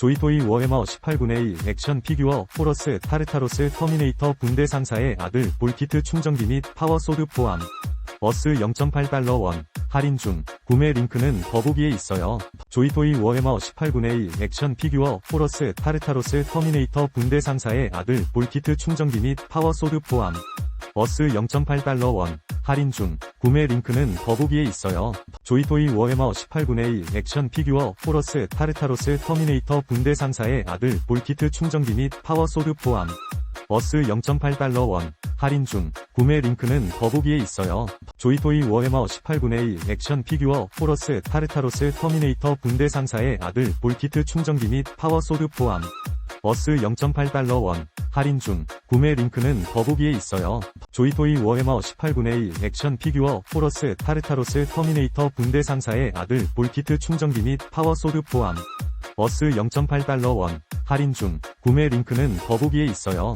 조이토이 워해머 18분의 1 액션 피규어 포러스 타르타로스 터미네이터 분대 상사의 아들 볼키트 충전기 및 파워소드 포함. 어스 0.8달러 원. 할인 중. 구매 링크는 더보기에 있어요. 조이토이 워해머 18분의 1 액션 피규어 포러스 타르타로스 터미네이터 분대 상사의 아들 볼키트 충전기 및 파워소드 포함. 어스 0.8달러 원. 할인 중. 구매 링크는 더보기에 있어요. 조이토이 워해머 18분의 1 액션 피규어 포러스 타르타로스 터미네이터 분대 상사의 아들 볼키트 충전기 및 파워소드 포함. 어스 0.8달러 원. 할인 중. 구매 링크는 더보기에 있어요. 조이토이 워해머 18분의 1 액션 피규어 포러스 타르타로스 터미네이터 분대 상사의 아들 볼키트 충전기 및 파워소드 포함. 어스 0.8달러 원. 할인 중. 구매 링크는 더보기에 있어요. 조이토이 워해머 18분의 1 액션 피규어 포러스 타르타로스 터미네이터 분대 상사의 아들 볼키트 충전기 및 파워소드 포함. 어스 0.8달러 원. 할인 중. 구매 링크는 더보기에 있어요.